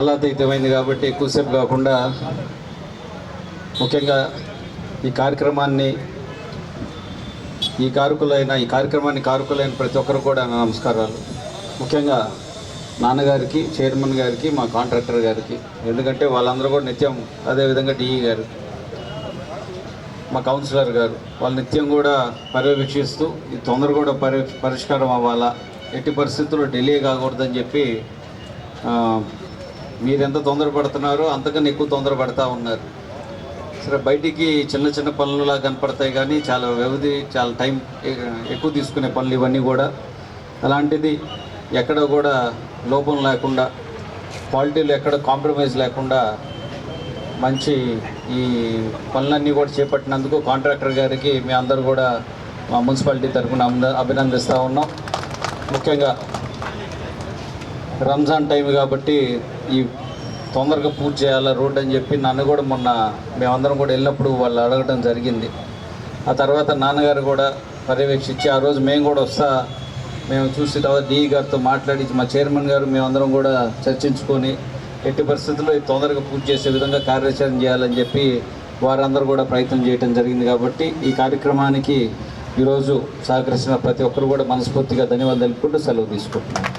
కాలాతీతమైంది కాబట్టి ఎక్కువసేపు కాకుండా ముఖ్యంగా ఈ కార్యక్రమాన్ని ఈ కారకులైన ఈ కార్యక్రమాన్ని కారకులైన ప్రతి ఒక్కరు కూడా నా నమస్కారాలు. ముఖ్యంగా నాన్నగారికి చైర్మన్ గారికి మా కాంట్రాక్టర్ గారికి ఎందుకంటే వాళ్ళందరూ కూడా నిత్యం అదేవిధంగా డిఈ గారు మా కౌన్సిలర్ గారు వాళ్ళు నిత్యం కూడా పర్యవేక్షిస్తూ ఈ తొందర కూడా పరి పరిష్కారం అవ్వాలా ఎట్టి పరిస్థితుల్లో డిలే కాకూడదని చెప్పి మీరెంత తొందరపడుతున్నారో అంతకన్నా ఎక్కువ తొందరపడతా ఉన్నారు. సరే బయటికి చిన్న చిన్న పనులులా కనపడతాయి కానీ చాలా వ్యవధి చాలా టైం ఎక్కువ తీసుకునే పనులు ఇవన్నీ కూడా. అలాంటిది ఎక్కడ కూడా లోపం లేకుండా క్వాలిటీలు ఎక్కడ కాంప్రమైజ్ లేకుండా మంచి ఈ పనులన్నీ కూడా చేపట్టినందుకు కాంట్రాక్టర్ గారికి మీ అందరూ కూడా మా మున్సిపాలిటీ తరఫున అభినందిస్తూ ఉన్నాం. ముఖ్యంగా రంజాన్ టైం కాబట్టి ఈ తొందరగా పూర్తి చేయాలా రోడ్ అని చెప్పి నన్ను కూడా మొన్న మేమందరం కూడా వెళ్ళినప్పుడు వాళ్ళు అడగడం జరిగింది. ఆ తర్వాత నాన్నగారు కూడా పర్యవేక్షించి ఆ రోజు మేము కూడా వస్తా మేము చూసి తర్వాత డిఈ గారితో మాట్లాడి మా చైర్మన్ గారు మేమందరం కూడా చర్చించుకొని ఎట్టి పరిస్థితుల్లో ఇది తొందరగా పూర్తి చేసే విధంగా కార్యాచరణ చేయాలని చెప్పి వారందరూ కూడా ప్రయత్నం చేయడం జరిగింది కాబట్టి ఈ కార్యక్రమానికి ఈరోజు సహకరిస్తున్న ప్రతి ఒక్కరు కూడా మనస్ఫూర్తిగా ధన్యవాదాలు తెలుపుకుంటూ సెలవు తీసుకుంటున్నాను